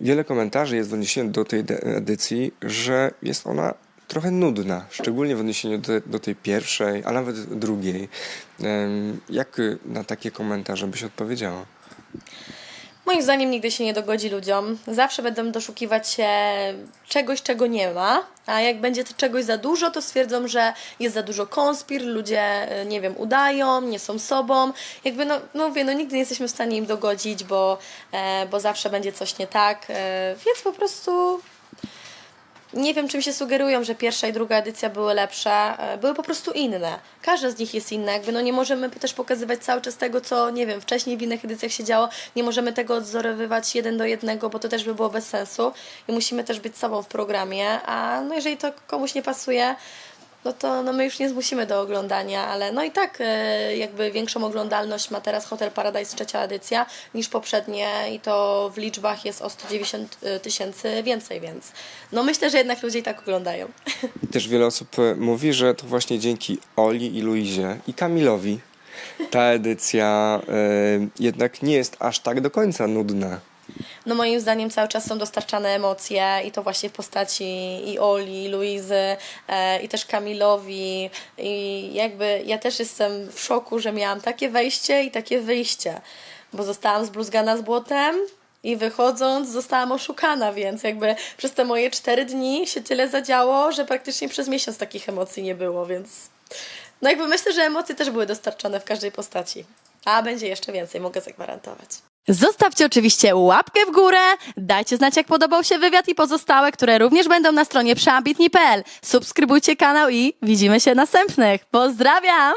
wiele komentarzy jest w odniesieniu do tej edycji, że jest ona trochę nudna, szczególnie w odniesieniu do, do tej pierwszej, a nawet drugiej. Jak na takie komentarze byś odpowiedziała? Moim zdaniem nigdy się nie dogodzi ludziom. Zawsze będą doszukiwać się czegoś, czego nie ma, a jak będzie to czegoś za dużo, to stwierdzą, że jest za dużo konspir, ludzie, y, nie wiem, udają, nie są sobą. Jakby, no, no mówię, no nigdy nie jesteśmy w stanie im dogodzić, bo, e, bo zawsze będzie coś nie tak, e, więc po prostu nie wiem, czym się sugerują, że pierwsza i druga edycja były lepsze. E, Były po prostu inne. Każda z nich jest inna. Jakby no nie możemy też pokazywać cały czas tego, co nie wiem, wcześniej w innych edycjach się działo. Nie możemy tego odzorowywać jeden do jednego, bo to też by było bez sensu. I musimy też być sobą w programie. A no jeżeli to komuś nie pasuje, no to no my już nie zmusimy do oglądania, ale no i tak e, jakby większą oglądalność ma teraz Hotel Paradise trzecia edycja niż poprzednie i to w liczbach jest o 190 tysięcy więcej, więc no myślę, że jednak ludzie i tak oglądają. Też wiele osób e, mówi, że to właśnie dzięki Oli i Luizie i Kamilowi ta edycja e, jednak nie jest aż tak do końca nudna. No moim zdaniem cały czas są dostarczane emocje i to właśnie w postaci i Oli, i Luizy, e, i też Kamilowi i jakby ja też jestem w szoku, że miałam takie wejście i takie wyjście, bo zostałam zbluzgana z błotem i wychodząc zostałam oszukana, więc jakby przez te moje cztery dni się tyle zadziało, że praktycznie przez miesiąc takich emocji nie było, więc no jakby myślę, że emocje też były dostarczone w każdej postaci. A będzie jeszcze więcej, mogę zagwarantować. Zostawcie oczywiście łapkę w górę, dajcie znać jak podobał się wywiad i pozostałe, które również będą na stronie przeambitni.pl. Subskrybujcie kanał i widzimy się następnych. Pozdrawiam!